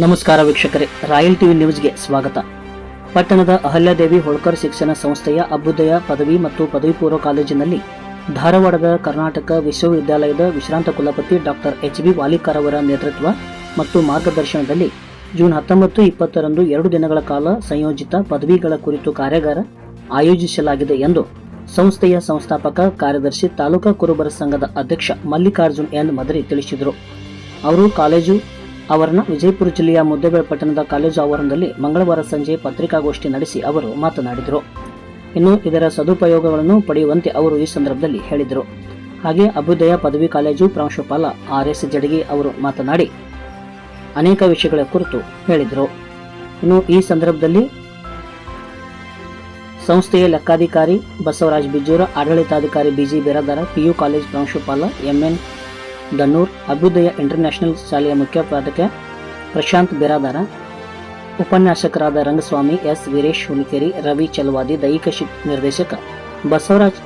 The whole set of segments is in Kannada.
ನಮಸ್ಕಾರ ವೀಕ್ಷಕರೇ, ರಾಯಲ್ ಟಿವಿ ನ್ಯೂಸ್ಗೆ ಸ್ವಾಗತ. ಪಟ್ಟಣದ ಅಹಲ್ಯಾದೇವಿ ಹೋಳ್ಕರ್ ಶಿಕ್ಷಣ ಸಂಸ್ಥೆಯ ಅಭ್ಯುದಯ ಪದವಿ ಮತ್ತು ಪದವಿ ಪೂರ್ವ ಕಾಲೇಜಿನಲ್ಲಿ ಧಾರವಾಡದ ಕರ್ನಾಟಕ ವಿಶ್ವವಿದ್ಯಾಲಯದ ವಿಶ್ರಾಂತ ಕುಲಪತಿ ಡಾಕ್ಟರ್ ಎಚ್ ಬಿ ವಾಲಿಕರ್ ಅವರ ನೇತೃತ್ವ ಮತ್ತು ಮಾರ್ಗದರ್ಶನದಲ್ಲಿ ಜೂನ್ ಹತ್ತೊಂಬತ್ತು ಇಪ್ಪತ್ತರಂದು ಎರಡು ದಿನಗಳ ಕಾಲ ಸಂಯೋಜಿತ ಪದವಿಗಳ ಕುರಿತು ಕಾರ್ಯಾಗಾರ ಆಯೋಜಿಸಲಾಗಿದೆ ಎಂದು ಸಂಸ್ಥೆಯ ಸಂಸ್ಥಾಪಕ ಕಾರ್ಯದರ್ಶಿ ತಾಲೂಕಾ ಕುರುಬರ ಸಂಘದ ಅಧ್ಯಕ್ಷ ಮಲ್ಲಿಕಾರ್ಜುನ್ ಎನ್ ಮದರಿ ತಿಳಿಸಿದರು. ಅವರು ಕಾಲೇಜು ಆವರಣ ವಿಜಯಪುರ ಜಿಲ್ಲೆಯ ಮುದ್ದೇಬೇಳೆ ಪಟ್ಟಣದ ಕಾಲೇಜು ಆವರಣದಲ್ಲಿ ಮಂಗಳವಾರ ಸಂಜೆ ಪತ್ರಿಕಾಗೋಷ್ಠಿ ನಡೆಸಿ ಅವರು ಮಾತನಾಡಿದರು. ಇನ್ನು ಇದರ ಸದುಪಯೋಗಗಳನ್ನು ಪಡೆಯುವಂತೆ ಅವರು ಈ ಸಂದರ್ಭದಲ್ಲಿ ಹೇಳಿದರು. ಹಾಗೆ ಅಭ್ಯುದಯ ಪದವಿ ಕಾಲೇಜು ಪ್ರಾಂಶುಪಾಲ ಆರ್ ಎಸ್ ಜಡಗಿ ಅವರು ಮಾತನಾಡಿ, ಅನೇಕ ವಿಷಯಗಳ ಕುರಿತು ಹೇಳಿದರು. ಇನ್ನು ಈ ಸಂದರ್ಭದಲ್ಲಿ ಸಂಸ್ಥೆಯ ಲೆಕ್ಕಾಧಿಕಾರಿ ಬಸವರಾಜ್ ಬಿಜೂರ, ಆಡಳಿತಾಧಿಕಾರಿ ಬಿಜಿ ಬಿರಾದಾರ, ಪಿಯು ಕಾಲೇಜ್ ಪ್ರಾಂಶುಪಾಲ ಎಂಎನ್ ದನ್ನೂರ್ ಅಭ್ಯುದಯ ಇಂಟರ್ನ್ಯಾಷನಲ್ ಶಾಲೆಯ ಮುಖ್ಯೋಪಾಧಕ ಪ್ರಶಾಂತ್ ಬಿರಾದಾರ, ಉಪನ್ಯಾಸಕರಾದ ರಂಗಸ್ವಾಮಿ ಎಸ್ ವೀರೇಶ್ ಹುಲಿಕೆರಿ, ರವಿ ಚಲವಾದಿ, ದೈಹಿಕ ಶಿಕ್ ನಿರ್ದೇಶಕ ಬಸವರಾಜ್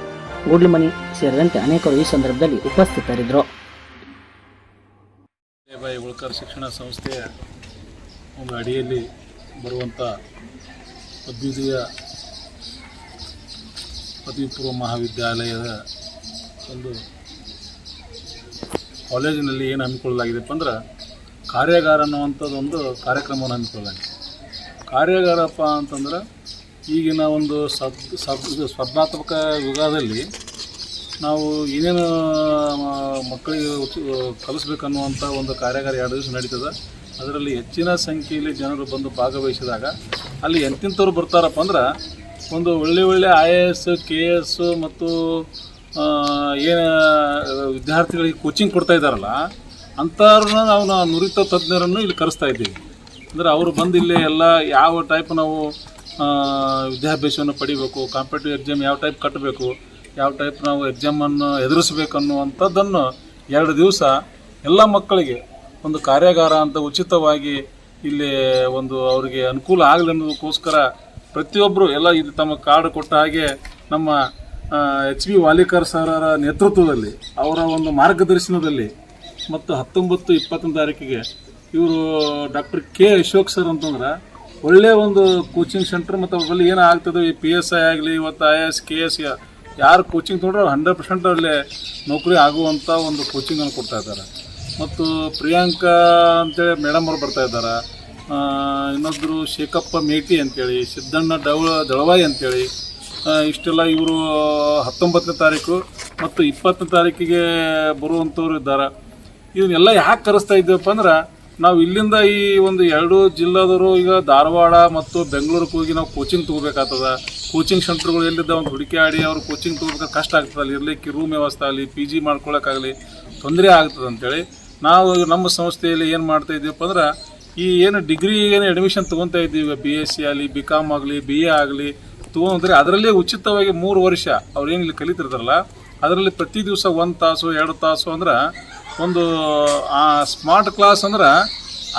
ಗುಡ್ಲಮಣಿ ಸೇರಿದಂತೆ ಅನೇಕರು ಈ ಸಂದರ್ಭದಲ್ಲಿ ಉಪಸ್ಥಿತರಿದ್ದರು. ಉಳ್ಕರ್ ಶಿಕ್ಷಣ ಸಂಸ್ಥೆಯ ಒಂದು ಅಡಿಯಲ್ಲಿ ಬರುವಂಥ ಪದವಿ ಪೂರ್ವ ಮಹಾವಿದ್ಯಾಲಯದ ಒಂದು ಕಾಲೇಜಿನಲ್ಲಿ ಏನು ಹಮ್ಮಿಕೊಳ್ಳಲಾಗಿದೆಪ್ಪ ಅಂದ್ರೆ ಕಾರ್ಯಾಗಾರ ಅನ್ನುವಂಥದ್ದೊಂದು ಕಾರ್ಯಕ್ರಮವನ್ನು ಹಮ್ಮಿಕೊಳ್ಳಲಾಗಿದೆ. ಕಾರ್ಯಾಗಾರಪ್ಪ ಅಂತಂದ್ರೆ ಈಗಿನ ಒಂದು ಸಬ್ ಸಬ್ ಸ್ಪರ್ಧಾತ್ಮಕ ಯುಗದಲ್ಲಿ ನಾವು ಏನೇನು ಮಕ್ಕಳಿಗೆ ಕಲಿಸ್ಬೇಕನ್ನುವಂಥ ಒಂದು ಕಾರ್ಯಾಗಾರ ಎರಡು ದಿವಸ ನಡೀತದೆ. ಅದರಲ್ಲಿ ಹೆಚ್ಚಿನ ಸಂಖ್ಯೆಯಲ್ಲಿ ಜನರು ಬಂದು ಭಾಗವಹಿಸಿದಾಗ ಅಲ್ಲಿ ಎಂತಿಂಥವ್ರು ಬರ್ತಾರಪ್ಪ ಅಂದ್ರೆ ಒಂದು ಒಳ್ಳೆ ಒಳ್ಳೆ I A S K S ಮತ್ತು ಏನು ವಿದ್ಯಾರ್ಥಿಗಳಿಗೆ ಕೋಚಿಂಗ್ ಕೊಡ್ತಾ ಇದ್ದಾರಲ್ಲ, ಅಂಥವ್ರನ್ನ ನಾವು ನಾವು ನುರಿತ ತಜ್ಞರನ್ನು ಇಲ್ಲಿ ಕರೆಸ್ತಾ ಇದ್ದೀವಿ. ಅಂದರೆ ಅವರು ಬಂದು ಇಲ್ಲಿ ಎಲ್ಲ ಯಾವ ಟೈಪ್ ನಾವು ವಿದ್ಯಾಭ್ಯಾಸವನ್ನು ಪಡಿಬೇಕು ಕಾಂಪಿಟೇಟಿವ್ ಎಕ್ಸಾಮ್ ಯಾವ ಟೈಪ್ ಕಟ್ಟಬೇಕು, ಯಾವ ಟೈಪ್ ನಾವು ಎಕ್ಸಾಮನ್ನು ಎದುರಿಸಬೇಕು ಅನ್ನುವಂಥದ್ದನ್ನು ಎರಡು ದಿವಸ ಎಲ್ಲ ಮಕ್ಕಳಿಗೆ ಒಂದು ಕಾರ್ಯಾಗಾರ ಅಂತ ಉಚಿತವಾಗಿ ಇಲ್ಲಿ ಒಂದು ಅವರಿಗೆ ಅನುಕೂಲ ಆಗಲಿ ಅನ್ನೋದಕ್ಕೋಸ್ಕರ ಪ್ರತಿಯೊಬ್ಬರು ಎಲ್ಲ ಇದು ತಮ್ಮ ಕಾರ್ಡ್ ಕೊಟ್ಟ ಹಾಗೆ ನಮ್ಮ ಎಚ್ ಬಿ ವಾಲಿಕರ್ ಸರರ ನೇತೃತ್ವದಲ್ಲಿ, ಅವರ ಒಂದು ಮಾರ್ಗದರ್ಶನದಲ್ಲಿ ಮತ್ತು ಹತ್ತೊಂಬತ್ತು ಇಪ್ಪತ್ತೊಂದು ತಾರೀಕಿಗೆ ಇವರು ಡಾಕ್ಟರ್ ಕೆ ಅಶೋಕ್ ಸರ್ ಅಂತಂದ್ರೆ ಒಳ್ಳೆಯ ಒಂದು ಕೋಚಿಂಗ್ ಸೆಂಟ್ರ್ ಮತ್ತು ಅವರಲ್ಲಿ ಏನು ಆಗ್ತದೆ, ಈ ಪಿ ಎಸ್ ಐ ಆಗಲಿ, ಇವತ್ತು ಐ ಎಸ್ ಕೆ ಎಸ್ ಯಾರು ಕೋಚಿಂಗ್ ತೊಗೊಂಡ್ರೆ ಹಂಡ್ರೆಡ್ ಪರ್ಸೆಂಟ್ ಅಲ್ಲಿ ನೌಕರಿ ಆಗುವಂಥ ಒಂದು ಕೋಚಿಂಗನ್ನು ಕೊಡ್ತಾ ಇದ್ದಾರೆ. ಮತ್ತು ಪ್ರಿಯಾಂಕಾ ಅಂತೇಳಿ ಮೇಡಮ್ ಅವರು ಬರ್ತಾ ಇದ್ದಾರೆ. ಇನ್ನೊಬ್ಬರು ಶೇಖಪ್ಪ ಮೇಟಿ ಅಂತೇಳಿ, ಸಿದ್ದಣ್ಣ ಡವ, ದಳವಾಯಿ ಅಂತೇಳಿ ಇಷ್ಟೆಲ್ಲ ಇವರು ಹತ್ತೊಂಬತ್ತನೇ ತಾರೀಕು ಮತ್ತು ಇಪ್ಪತ್ತನೇ ತಾರೀಕಿಗೆ ಬರುವಂಥವ್ರು ಇದ್ದಾರೆ. ಇವನ್ನೆಲ್ಲ ಯಾಕೆ ಕರೆಸ್ತಾ ಇದ್ದೇವಪ್ಪ ಅಂದ್ರೆ, ನಾವು ಇಲ್ಲಿಂದ ಈ ಒಂದು ಎರಡು ಜಿಲ್ಲಾದವರು ಈಗ ಧಾರವಾಡ ಮತ್ತು ಬೆಂಗಳೂರಿಗೆ ಹೋಗಿ ನಾವು ಕೋಚಿಂಗ್ ತೊಗೋಬೇಕಾಗ್ತದ. ಕೋಚಿಂಗ್ ಸೆಂಟರ್ಗಳು ಎಲ್ಲಿದ್ದ ಒಂದು ಹುಡುಕಿ ಆಡಿ, ಅವ್ರು ಕೋಚಿಂಗ್ ತೊಗೋಬೇಕಾದ್ರೆ ಕಷ್ಟ ಆಗ್ತದೆ. ಅಲ್ಲಿ ಇರಲಿಕ್ಕೆ ರೂಮ್ ವ್ಯವಸ್ಥೆ ಆಗಲಿ ಪಿ ಜಿ ಮಾಡ್ಕೊಳ್ಳೋಕ್ಕಾಗಲಿ ತೊಂದರೆ ಆಗ್ತದೆ ಅಂತೇಳಿ ನಾವು ನಮ್ಮ ಸಂಸ್ಥೆಯಲ್ಲಿ ಏನು ಮಾಡ್ತಾ ಇದ್ದೀವಪ್ಪ ಅಂದ್ರೆ, ಈ ಏನು ಡಿಗ್ರಿ ಏನು ಅಡ್ಮಿಷನ್ ತೊಗೊತಾ ಇದ್ದೀವಿ ಬಿ ಎಸ್ ಸಿ ಆಗಲಿ ಬಿ ಕಾಮ್ ಆಗಲಿ ಬಿ ಎ ಆಗಲಿ ತೊಗೊಂಡ್ರೆ ಅದರಲ್ಲೇ ಉಚಿತವಾಗಿ ಮೂರು ವರ್ಷ ಅವ್ರು ಇಲ್ಲಿ ಕಲಿತಿರ್ತಾರಲ್ಲ, ಅದರಲ್ಲಿ ಪ್ರತಿ ದಿವಸ ಒಂದು ತಾಸು, ಎರಡು ತಾಸು ಅಂದ್ರೆ ಒಂದು, ಆ ಸ್ಮಾರ್ಟ್ ಕ್ಲಾಸ್ ಅಂದ್ರೆ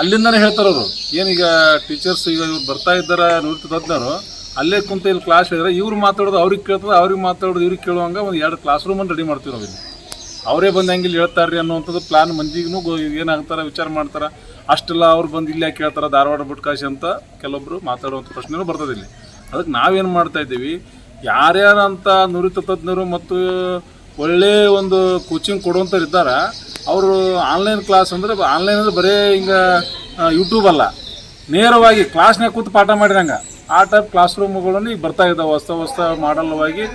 ಅಲ್ಲಿಂದನೇ ಹೇಳ್ತಾರೆ ಅವರು. ಏನೀಗ ಟೀಚರ್ಸ್ ಈಗ ಇವ್ರು ಬರ್ತಾ ಇದ್ದಾರೆ ನಿವೃತ್ತಿ ತಜ್ಞರು, ಅಲ್ಲೇ ಕುಂತ ಇಲ್ಲಿ ಕ್ಲಾಸ್ ಹೇಳಿದ್ರೆ ಇವ್ರು ಮಾತಾಡೋದು ಅವ್ರಿಗೆ ಕೇಳ್ತದೆ, ಅವ್ರಿಗೆ ಮಾತಾಡೋದು ಇವ್ರಿಗೆ ಕೇಳುವಂಗೆ ಒಂದು ಎರಡು ಕ್ಲಾಸ್ ರೂಮನ್ನು ರೆಡಿ ಮಾಡ್ತೀವಿ ನಾವು ಇಲ್ಲಿ. ಅವರೇ ಬಂದು ಹೇಳ್ತಾರೆ ಇಲ್ಲಿ ಹೇಳ್ತಾರ್ರಿ ಅನ್ನುವಂಥದ್ದು ಪ್ಲಾನ್ ಮಂದಿಗೂ ಏನಾಗ್ತಾರೆ ವಿಚಾರ ಮಾಡ್ತಾರೆ. ಅಷ್ಟೆಲ್ಲ ಅವ್ರು ಬಂದು ಇಲ್ಲೇ ಕೇಳ್ತಾರೆ ಧಾರವಾಡ ಬುಟ್ಕಾಶಿ ಅಂತ ಕೆಲವೊಬ್ರು ಮಾತಾಡುವಂಥ ಪ್ರಶ್ನೆನೂ ಬರ್ತದೆ ಇಲ್ಲಿ. ಅದಕ್ಕೆ ನಾವೇನು ಮಾಡ್ತಾ ಇದ್ದೀವಿ? ಯಾರ್ಯಾರಂತ ನುರಿತ ತಜ್ಞರು ಮತ್ತು ಒಳ್ಳೆ ಒಂದು ಕೋಚಿಂಗ್ ಕೊಡುವಂಥವ್ರು ಇದ್ದಾರೆ, ಅವರು ಆನ್ಲೈನ್ ಕ್ಲಾಸ್ ಅಂದರೆ ಆನ್ಲೈನ್ ಅಂದರೆ ಬರೀ ಹಿಂಗೆ ಯೂಟ್ಯೂಬ್ ಅಲ್ಲ. ನೇರವಾಗಿ ಕ್ಲಾಸ್ನಾಗ ಕೂತು ಪಾಠ ಮಾಡಿದಂಗೆ ಆ ಟೈಪ್ ಕ್ಲಾಸ್ ರೂಮ್ಗಳನ್ನು ಈಗ ಬರ್ತಾ ಇದ್ದಾವೆ. ಹೊಸ ಹೊಸ ಮಾಡಲ್ವಾಗಿ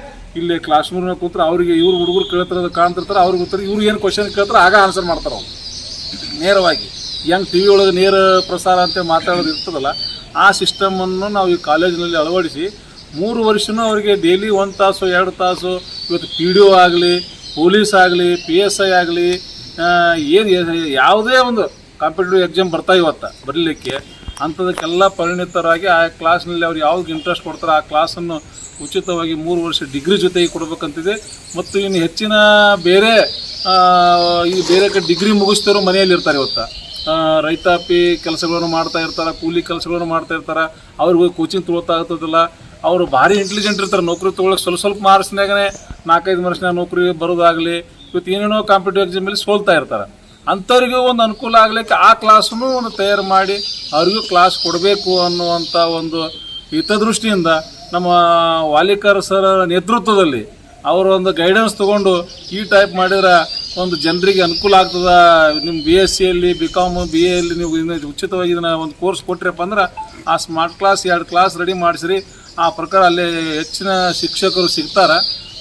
ಇಲ್ಲಿ ಕ್ಲಾಸ್ ರೂಮ್ನಾಗ ಕೂತ್ರೆ ಅವರಿಗೆ ಇವ್ರು ಹುಡುಗರು ಕೇಳ್ತಿರೋದು ಕಾಣ್ತಿರ್ತಾರೆ, ಅವ್ರಿಗೆ ಗೊತ್ತಾರೆ ಇವ್ರು ಏನು ಕ್ವಶನ್ ಕೇಳ್ತಾರೆ, ಆಗ ಆನ್ಸರ್ ಮಾಡ್ತಾರೆ ಅವ್ರು. ನೇರವಾಗಿ. ಹೆಂಗೆ ಟಿ ವಿ ಒಳಗೆ ನೇರ ಪ್ರಸಾರ ಅಂತ ಮಾತಾಡೋದು ಇರ್ತದಲ್ಲ ಆ ಸಿಸ್ಟಮನ್ನು ನಾವು ಈ ಕಾಲೇಜಿನಲ್ಲಿ ಅಳವಡಿಸಿ ಮೂರು ವರ್ಷನೂ ಅವರಿಗೆ ಡೈಲಿ ಒಂದು ತಾಸು, ಎರಡು ತಾಸು, ಇವತ್ತು ಪಿ ಡಿ ಒ ಆಗಲಿ ಪೊಲೀಸ್ ಆಗಲಿ ಪಿ ಎಸ್ ಐ ಆಗಲಿ ಏನು ಯಾವುದೇ ಒಂದು ಕಾಂಪಿಟೇಟಿವ್ ಎಕ್ಸಾಮ್ ಬರ್ತಾ ಇವತ್ತು ಬರಲಿಕ್ಕೆ ಅಂಥದಕ್ಕೆಲ್ಲ ಪರಿಣಿತರಾಗಿ ಆ ಕ್ಲಾಸ್ನಲ್ಲಿ ಅವ್ರು ಯಾವ್ದು ಇಂಟ್ರೆಸ್ಟ್ ಕೊಡ್ತಾರೆ ಆ ಕ್ಲಾಸನ್ನು ಉಚಿತವಾಗಿ ಮೂರು ವರ್ಷ ಡಿಗ್ರಿ ಜೊತೆಗೆ ಕೊಡಬೇಕಂತಿದೆ. ಮತ್ತು ಇನ್ನು ಹೆಚ್ಚಿನ ಬೇರೆ ಈ ಬೇರೆ ಕಡೆ ಡಿಗ್ರಿ ಮುಗಿಸ್ತಾರೋ ಮನೆಯಲ್ಲಿ ಇರ್ತಾರೆ ಇವತ್ತು. ರೈತಾಪಿ ಕೆಲಸಗಳನ್ನು ಮಾಡ್ತಾ ಇರ್ತಾರೆ, ಕೂಲಿ ಕೆಲಸಗಳನ್ನು ಮಾಡ್ತಾ ಇರ್ತಾರೆ, ಅವ್ರಿಗೆ ಕೋಚಿಂಗ್ ತೊಗೊಳ್ತಾ ಆಗ್ತದಿಲ್ಲ ಅವರು ಭಾರಿ ಇಂಟೆಲಿಜೆಂಟ್ ಇರ್ತಾರೆ, ನೌಕರಿ ತೊಗೊಳಕ್ಕೆ ಸ್ವಲ್ಪ ಸ್ವಲ್ಪ ಮಾರ್ಕ್ಸ್ನಾಗನೇ ನಾಲ್ಕೈದು ವರ್ಷ ನೌಕರಿ ಬರೋದಾಗಲಿ, ಇವತ್ತು ಏನೇನೋ ಕಾಂಪಿಟೇಟಿವ್ ಎಕ್ಸಾಮಲ್ಲಿ ಸೋಲ್ತಾ ಇರ್ತಾರೆ. ಅಂಥವ್ರಿಗೂ ಒಂದು ಅನುಕೂಲ ಆಗಲಿಕ್ಕೆ ಆ ಕ್ಲಾಸನ್ನು ಒಂದು ತಯಾರು ಮಾಡಿ ಅವ್ರಿಗೂ ಕ್ಲಾಸ್ ಕೊಡಬೇಕು ಅನ್ನುವಂಥ ಒಂದು ಹಿತದೃಷ್ಟಿಯಿಂದ ನಮ್ಮ ವಾಲಿಕರ್ ಸರ್ ನೇತೃತ್ವದಲ್ಲಿ ಅವರ ಒಂದು ಗೈಡೆನ್ಸ್ ತೊಗೊಂಡು ಈ ಟೈಪ್ ಮಾಡಿದ್ರೆ ಒಂದು ಜನರಿಗೆ ಅನುಕೂಲ ಆಗ್ತದ? ನಿಮ್ಮ ಬಿ ಎಸ್ ಸಿಯಲ್ಲಿ ಬಿ ಕಾಮ್ ಬಿ ಎಲ್ಲಿ ನೀವು ಇನ್ನು ಉಚಿತವಾಗಿ ಇದನ್ನ ಒಂದು ಕೋರ್ಸ್ ಕೊಟ್ರಪ್ಪ ಅಂದ್ರೆ ಆ ಸ್ಮಾರ್ಟ್ ಕ್ಲಾಸ್ ಎರಡು ಕ್ಲಾಸ್ ರೆಡಿ ಮಾಡಿಸ್ರಿ. ಆ ಪ್ರಕಾರ ಅಲ್ಲಿ ಹೆಚ್ಚಿನ ಶಿಕ್ಷಕರು ಸಿಗ್ತಾರೆ.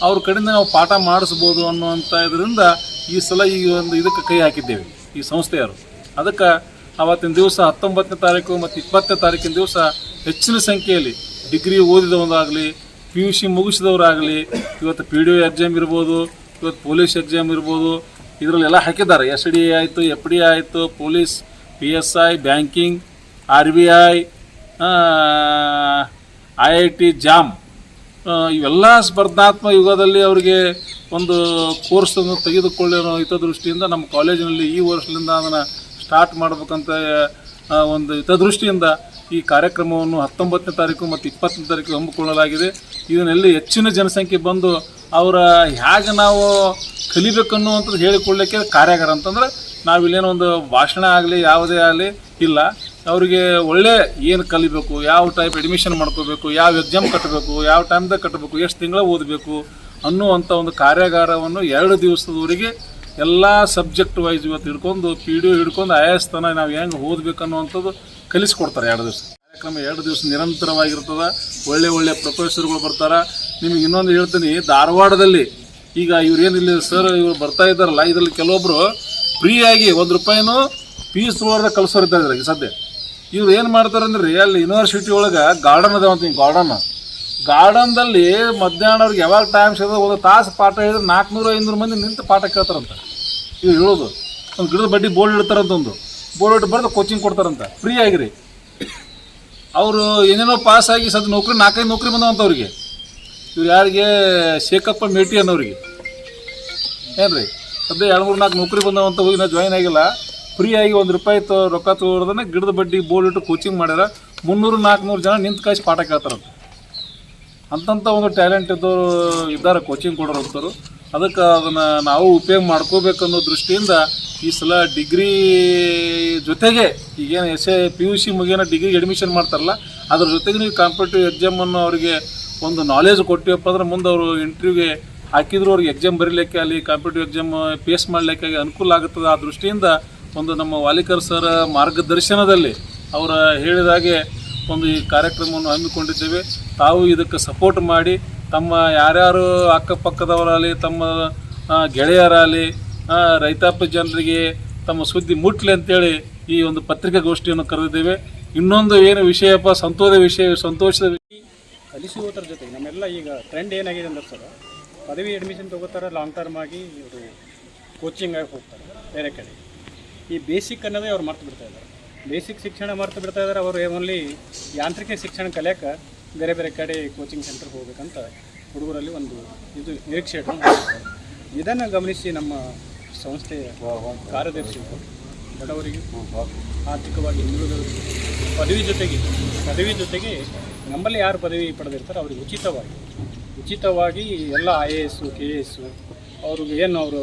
ಅವ್ರ ಕಡೆಯಿಂದ ನಾವು ಪಾಠ ಮಾಡಿಸ್ಬೋದು ಅನ್ನುವಂಥ ಇದರಿಂದ ಈ ಸಲ ಈ ಒಂದು ಇದಕ್ಕೆ ಕೈ ಹಾಕಿದ್ದೇವೆ, ಈ ಸಂಸ್ಥೆಯವರು. ಅದಕ್ಕೆ ಅವತ್ತಿನ ದಿವಸ ಹತ್ತೊಂಬತ್ತನೇ ತಾರೀಕು ಮತ್ತು ಇಪ್ಪತ್ತನೇ ತಾರೀಕಿನ ದಿವಸ ಹೆಚ್ಚಿನ ಸಂಖ್ಯೆಯಲ್ಲಿ ಡಿಗ್ರಿ ಓದಿದವರಾಗಲಿ ಪಿ ಯು ಸಿ ಮುಗಿಸಿದವರಾಗಲಿ, ಇವತ್ತು ಪಿ ಡಿ ಒ ಎಕ್ಸಾಮ್ ಇರ್ಬೋದು ಇವತ್ತು ಪೊಲೀಸ್ ಎಕ್ಸಾಮ್ ಇರ್ಬೋದು ಇದರಲ್ಲೆಲ್ಲ ಹಾಕಿದ್ದಾರೆ. ಎಸ್ ಡಿ ಎ ಆಯಿತು, ಎಫ್ ಡಿ ಆಯಿತು, police, P S I, banking, R B I I I T, JAM. ಇವೆಲ್ಲ ಸ್ಪರ್ಧಾತ್ಮಕ ಯುಗದಲ್ಲಿ ಅವರಿಗೆ ಒಂದು ಕೋರ್ಸನ್ನು ತೆಗೆದುಕೊಳ್ಳಿರೋ ಹಿತದೃಷ್ಟಿಯಿಂದ ನಮ್ಮ ಕಾಲೇಜಿನಲ್ಲಿ ಈ ವರ್ಷದಿಂದ ಅದನ್ನು ಸ್ಟಾರ್ಟ್ ಮಾಡಬೇಕಂತ ಒಂದು ಹಿತದೃಷ್ಟಿಯಿಂದ ಈ ಕಾರ್ಯಕ್ರಮವನ್ನು ಹತ್ತೊಂಬತ್ತನೇ ತಾರೀಕು ಮತ್ತು ಇಪ್ಪತ್ತನೇ ತಾರೀಕು ಹಮ್ಮಿಕೊಳ್ಳಲಾಗಿದೆ. ಇದನ್ನೆಲ್ಲಿ ಹೆಚ್ಚಿನ ಜನಸಂಖ್ಯೆ ಬಂದು ಅವರ ಹೇಗೆ ನಾವು ಕಲಿಬೇಕನ್ನುವಂಥದ್ದು ಹೇಳಿಕೊಳ್ಳಲಿಕ್ಕೆ ಕಾರ್ಯಾಗಾರ ಅಂತಂದ್ರೆ ನಾವಿಲ್ಲೇನೋ ಒಂದು ಭಾಷಣ ಆಗಲಿ, ಯಾವುದೇ ಆಗಲಿ ಇಲ್ಲ. ಅವರಿಗೆ ಒಳ್ಳೆ ಏನು ಕಲಿಬೇಕು, ಯಾವ ಟೈಪ್ ಅಡ್ಮಿಷನ್ ಮಾಡ್ಕೋಬೇಕು, ಯಾವ ಎಕ್ಸಾಮ್ ಕಟ್ಟಬೇಕು, ಯಾವ ಟೈಮ್ದಾಗ ಕಟ್ಟಬೇಕು, ಎಷ್ಟು ತಿಂಗಳ ಓದಬೇಕು ಅನ್ನುವಂಥ ಒಂದು ಕಾರ್ಯಾಗಾರವನ್ನು ಎರಡು ದಿವಸದವರೆಗೆ ಎಲ್ಲ ಸಬ್ಜೆಕ್ಟ್ ವೈಸ್ ಇವತ್ತು ಹಿಡ್ಕೊಂಡು ಪಿ ಡಿ ಹಿಡ್ಕೊಂಡು ಆಯಾಸ್ತನ ನಾವು ಹೆಂಗೆ ಓದಬೇಕು ಅನ್ನುವಂಥದ್ದು ಕಲಿಸ್ಕೊಡ್ತಾರೆ ಎರಡು ದಿವಸ. ಕಾರ್ಯಕ್ರಮ ಎರಡು ದಿವಸ ನಿರಂತರವಾಗಿರ್ತದೆ. ಒಳ್ಳೆ ಒಳ್ಳೆ ಪ್ರೊಫೆಸರ್ಗಳು ಬರ್ತಾರೆ. ನಿಮಗೆ ಇನ್ನೊಂದು ಹೇಳ್ತೀನಿ, ಧಾರವಾಡದಲ್ಲಿ ಈಗ ಇವ್ರು ಏನಿಲ್ಲ ಸರ್ ಇವರು ಬರ್ತಾ ಇದ್ದಾರಲ್ಲ, ಇದರಲ್ಲಿ ಕೆಲವೊಬ್ಬರು ಫ್ರೀಯಾಗಿ ಒಂದು ರೂಪಾಯಿನೂ ಫೀಸ್ ತೊಗೊಳ್ದೆ ಕಲಿಸೋರು ಇದ್ದಾರೆ ಈಗ ಸದ್ಯ. ಇವ್ರು ಏನು ಮಾಡ್ತಾರೆ ಅಂದ್ರೆ ಅಲ್ಲಿ ಯೂನಿವರ್ಸಿಟಿ ಒಳಗೆ ಗಾರ್ಡನ್ ಅದಾವ ಅಂತೀನಿ ಗಾರ್ಡನ್ ಗಾರ್ಡನ್ದಲ್ಲಿ ಮಧ್ಯಾಹ್ನ ಅವ್ರಿಗೆ ಯಾವಾಗ ಟೈಮ್ ಸಿಗೋದು ಒಂದು ತಾಸು ಪಾಠ ಹೇಳಿದ್ರೆ ನಾಲ್ಕುನೂರು ಐನೂರು ಮಂದಿ ನಿಂತು ಪಾಠ ಕೇಳ್ತಾರಂತೆ. ಇವ್ರು ಹೇಳೋದು. ಒಂದು ಗಿಡದ ಬಡ್ಡಿ ಬೋರ್ಡ್ ಇಡ್ತಾರಂತ ಒಂದು. ಬೋರ್ಡ್ ಬರೆದು ಕೋಚಿಂಗ್ ಕೊಡ್ತಾರಂತ. ಫ್ರೀ ಆಗಿರಿ. ಅವರು ಏನೇನೋ ಪಾಸ್ ಆಗಿ ಸದ್ ನೌಕರಿ, ನಾಲ್ಕೈದು ನೌಕರಿ ಬಂದವಂತ ಅವ್ರಿಗೆ. ಇವ್ರು ಯಾರಿಗೆ? ಶೇಖಪ್ಪ ಮೇಟಿ ಅನ್ನೋರಿಗೆ ಏನ್ರಿ? ಸದ್ಯ ಎರಡು ಮೂರು ನಾಲ್ಕು ನೌಕರಿ ಬಂದವಂತ ಹೋಗಿ ನಾ ಜಾಯ್ನ್ ಆಗಿಲ್ಲ. ಫ್ರೀ ಆಗಿ ಒಂದು ರೂಪಾಯಿ ತೊ ರೊಕ್ಕ ತೊಗೊಳ್ದನ್ನ ಗಿಡದ ಬಡ್ಡಿ ಬೋರ್ಡ್ ಇಟ್ಟು ಕೋಚಿಂಗ್ ಮಾಡ್ಯಾರ. ಮುನ್ನೂರು, ನಾಲ್ಕುನೂರು ಜನ ನಿಂತು ಕಾಯಿಸಿ ಪಾಠ ಕೇಳ್ತಾರಂತ. ಅಂತಂಥ ಒಂದು ಟ್ಯಾಲೆಂಟ್ ಇದ್ದವರು ಇದ್ದಾರೆ ಕೋಚಿಂಗ್ ಕೊಡೋರಂಥವ್ರು ಅದಕ್ಕೆ ಅದನ್ನು ನಾವು ಉಪಯೋಗ ಮಾಡ್ಕೋಬೇಕನ್ನೋ ದೃಷ್ಟಿಯಿಂದ ಈ ಸಲ ಡಿಗ್ರಿ ಜೊತೆಗೆ ಈಗೇನು S A, P U C ಮುಗಿಯೋ ಡಿಗ್ರಿಗೆ ಅಡ್ಮಿಷನ್ ಮಾಡ್ತಾರಲ್ಲ, ಅದ್ರ ಜೊತೆಗೆ ನೀವು ಕಾಂಪಿಟೇಟಿವ್ ಎಕ್ಸಾಮನ್ನು ಅವರಿಗೆ ಒಂದು ನಾಲೆಜ್ ಕೊಟ್ಟಿವಪ್ಪ ಅಂದ್ರೆ ಮುಂದೆ ಅವರು ಇಂಟರ್ವ್ಯೂಗೆ ಹಾಕಿದ್ರು ಅವ್ರಿಗೆ ಎಕ್ಸಾಮ್ ಬರೀಲಿಕ್ಕೆ ಅಲ್ಲಿ ಕಾಂಪಿಟೇಟಿವ್ ಎಕ್ಸಾಮ್ ಪೇಸ್ ಮಾಡಲಿಕ್ಕೆ ಅನುಕೂಲ ಆಗುತ್ತದೆ. ಆ ದೃಷ್ಟಿಯಿಂದ ಒಂದು ನಮ್ಮ ವಾಲಿಕರ್ ಸರ್ ಮಾರ್ಗದರ್ಶನದಲ್ಲಿ ಅವರ ಹೇಳಿದಾಗೆ ಒಂದು ಈ ಕಾರ್ಯಕ್ರಮವನ್ನು ಹಮ್ಮಿಕೊಂಡಿದ್ದೇವೆ. ತಾವು ಇದಕ್ಕೆ ಸಪೋರ್ಟ್ ಮಾಡಿ, ತಮ್ಮ ಯಾರ್ಯಾರು ಅಕ್ಕಪಕ್ಕದವರಾಗಲಿ, ತಮ್ಮ ಗೆಳೆಯರಾಗಲಿ ರೈತಾಪಿ ಜನರಿಗೆ ತಮ್ಮ ಸುದ್ದಿ ಮುಟ್ಲಿ ಅಂತೇಳಿ ಈ ಒಂದು ಪತ್ರಿಕಾಗೋಷ್ಠಿಯನ್ನು ಕರೆದಿದ್ದೇವೆ. ಇನ್ನೊಂದು ಏನು ವಿಷಯಪ್ಪ ಸಂತೋಷದ ವಿಷಯ, ಸಂತೋಷದ ಕಲಿಸುವುದರ ಜೊತೆಗೆ ನಮ್ಮೆಲ್ಲ ಈಗ ಟ್ರೆಂಡ್ ಏನಾಗಿದೆ ಅಂದ್ರೆ ಸರ್, ಪದವಿ ಅಡ್ಮಿಷನ್ ತಗೋತಾರೆ ಲಾಂಗ್ ಟರ್ಮ್ ಆಗಿ ಇವರು ಕೋಚಿಂಗ್ ಆಗಿ ಹೋಗ್ತಾರೆ, ಬೇರೆ ಕಡೆ. ಈ ಬೇಸಿಕ್ ಅನ್ನೋದೇ ಅವ್ರು ಮರ್ತು ಬಿಡ್ತಾ ಇದ್ದಾರೆ. ಬೇಸಿಕ್ ಶಿಕ್ಷಣ ಮರ್ತು ಬಿಡ್ತಾ ಇದ್ದಾರೆ, ಅವರು ಓನ್ಲಿ ಯಾಂತ್ರಿಕ ಶಿಕ್ಷಣ ಕಲಿಯೋಕೆ ಬೇರೆ ಬೇರೆ ಕಡೆ ಕೋಚಿಂಗ್ ಸೆಂಟರ್ಗೆ ಹೋಗ್ಬೇಕಂತ ಹುಡುಗರಲ್ಲಿ ಒಂದು ಇದು ನಿರೀಕ್ಷೆ. ಇದನ್ನು ಗಮನಿಸಿ ನಮ್ಮ ಸಂಸ್ಥೆಯ ಕಾರ್ಯದರ್ಶಿಗಳು ಬಡವರಿಗೆ ಆರ್ಥಿಕವಾಗಿ ಹಿಂದುಳಿದವರಿಗೆ ಪದವಿ ಜೊತೆಗೆ ಪದವಿ ಜೊತೆಗೆ ನಮ್ಮಲ್ಲಿ ಯಾರು ಪದವಿ ಪಡೆದಿರ್ತಾರೆ ಅವ್ರಿಗೆ ಉಚಿತವಾಗಿ ಉಚಿತವಾಗಿ ಎಲ್ಲ I A S K A S ಅವ್ರಿಗೆ ಏನು ಅವರು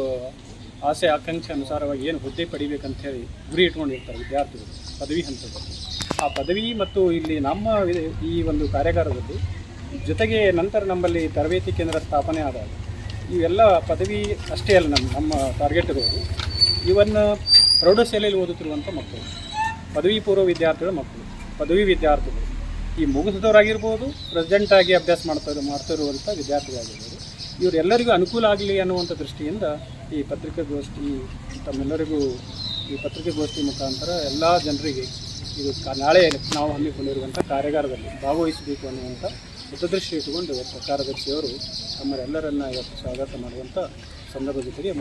ಆಸೆ, ಆಕಾಂಕ್ಷೆ ಅನುಸಾರವಾಗಿ ಏನು ಹುದ್ದೆ ಪಡಿಬೇಕಂತ ಹೇಳಿ ಗುರಿ ಇಟ್ಕೊಂಡಿರ್ತಾರೆ ವಿದ್ಯಾರ್ಥಿಗಳು, ಪದವಿ ಹಂತದಲ್ಲಿ. ಆ ಪದವಿ ಮತ್ತು ಇಲ್ಲಿ ನಮ್ಮ ಈ ಒಂದು ಕಾರ್ಯಾಗಾರದಲ್ಲಿ ಜೊತೆಗೆ ನಂತರ ನಮ್ಮಲ್ಲಿ ತರಬೇತಿ ಕೇಂದ್ರ ಸ್ಥಾಪನೆ ಆದಾಗ ಇವೆಲ್ಲ ಪದವಿ ಅಷ್ಟೇ ಅಲ್ಲ ನಮ್ಮ ನಮ್ಮ ಟಾರ್ಗೆಟ್ ಇರೋದು ಇವನ್ನು ಪ್ರೌಢಶಾಲೆಯಲ್ಲಿ ಓದುತ್ತಿರುವಂಥ ಮಕ್ಕಳು, ಪದವಿ ಪೂರ್ವ ವಿದ್ಯಾರ್ಥಿಗಳ ಮಕ್ಕಳು, ಪದವಿ ವಿದ್ಯಾರ್ಥಿಗಳು ಈ ಮುಗಿಸಿದವರಾಗಿರ್ಬೋದು ಪ್ರೆಸಿಡೆಂಟ್ ಆಗಿ ಅಭ್ಯಾಸ ಮಾಡ್ತಾ ಮಾಡ್ತಾ ಇರುವಂಥ ವಿದ್ಯಾರ್ಥಿಗಳಾಗಿರ್ಬೋದು, ಇವರೆಲ್ಲರಿಗೂ ಅನುಕೂಲ ಆಗಲಿ ಅನ್ನುವಂಥ ದೃಷ್ಟಿಯಿಂದ ಈ ಪತ್ರಿಕಾಗೋಷ್ಠಿ ತಮ್ಮೆಲ್ಲರಿಗೂ ಈ ಪತ್ರಿಕಾಗೋಷ್ಠಿ ಮುಖಾಂತರ ಎಲ್ಲ ಜನರಿಗೆ ಇದು ನಾಳೆ ನಾವು ಹಮ್ಮಿಕೊಂಡಿರುವಂಥ ಕಾರ್ಯಾಗಾರದಲ್ಲಿ ಭಾಗವಹಿಸಬೇಕು ಅನ್ನುವಂಥ ಹಿತದೃಷ್ಟಿ ಇಟ್ಟುಕೊಂಡು ಕಾರ್ಯದರ್ಶಿಯವರು ತಮ್ಮರೆಲ್ಲರನ್ನ ಇವತ್ತು ಸ್ವಾಗತ ಮಾಡುವಂಥ ಸಂದರ್ಭದ ಜೊತೆಗೆ